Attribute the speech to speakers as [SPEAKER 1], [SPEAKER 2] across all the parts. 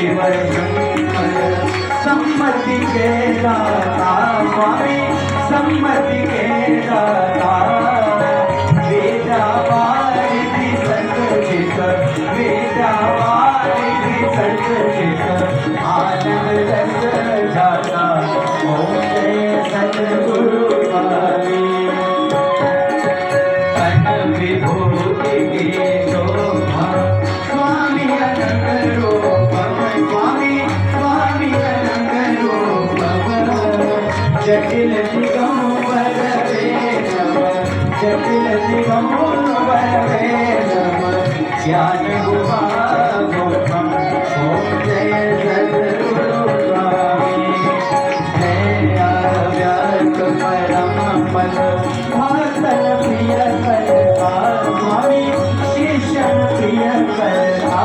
[SPEAKER 1] शिव शंकर के दाता स्वामी संमति के दाता वेदा वारिधि संचित वेदा वारिधि संचित आनंद रस जाता ओम जय तन विभूति की शोभा जटिल दिगंबर वेदम ज्ञान गुहा ओम जय सद्गुरु स्वामी व्यास परम पद भातन प्रिय करता स्वामी शिष्यन प्रिय करता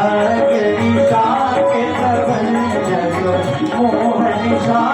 [SPEAKER 1] अग्नि के प्रबंधक मोहन के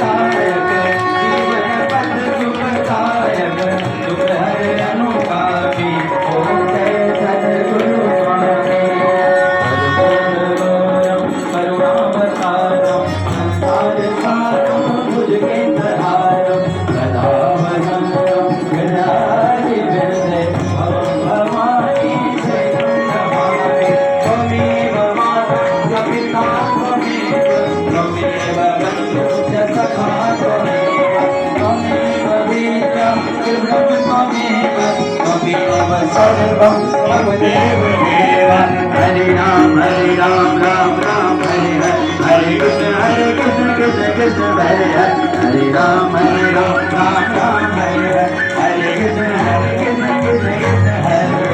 [SPEAKER 1] सर्वं त्वमेव देव हरि राम हरि राम राम राम हरि हरि हरे कृष्ण हरे कृष्ण कृष्ण कृष्ण हरे हरे हरे राम हरे राम राम राम हरे हरे हरे कृष्ण हरे कृष्ण कृष्ण कृष्ण हरे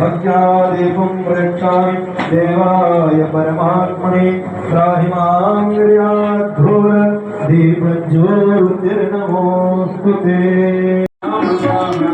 [SPEAKER 2] भक्त्यादीपं प्रयच्छामि देवाय परमात्मने त्राहि माँ निर्याद्धूर दीपज्योतिर्नमोऽस्तु ते अपनो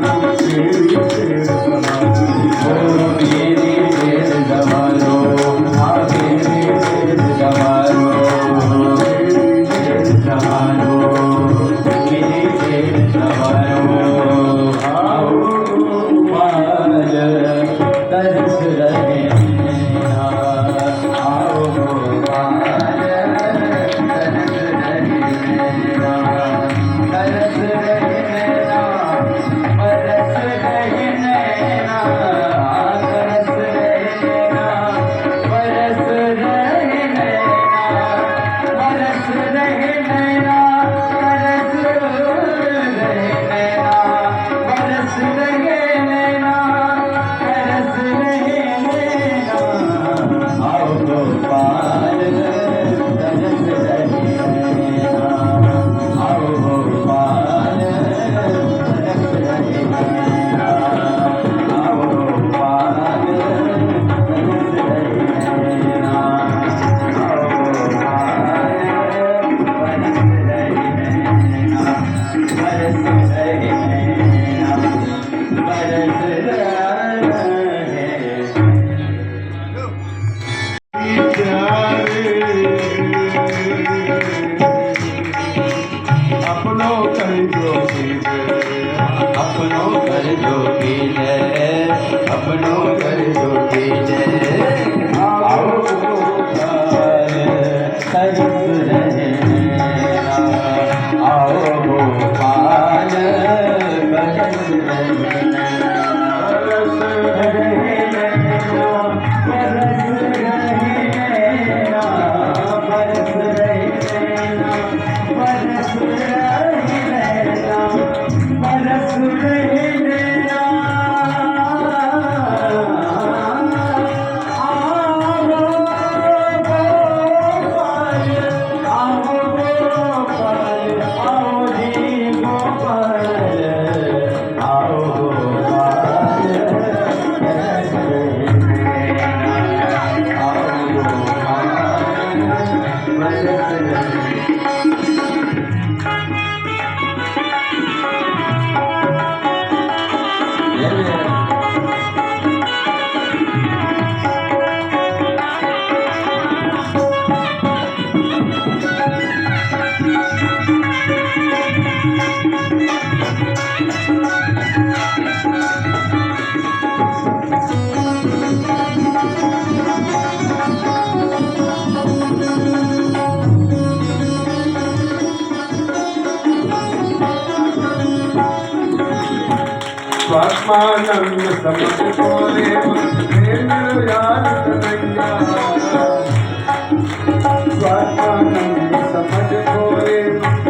[SPEAKER 1] స్వాత్మానం
[SPEAKER 2] సమతుకోలేమ స్వాత్మానం సమతుకోలేమ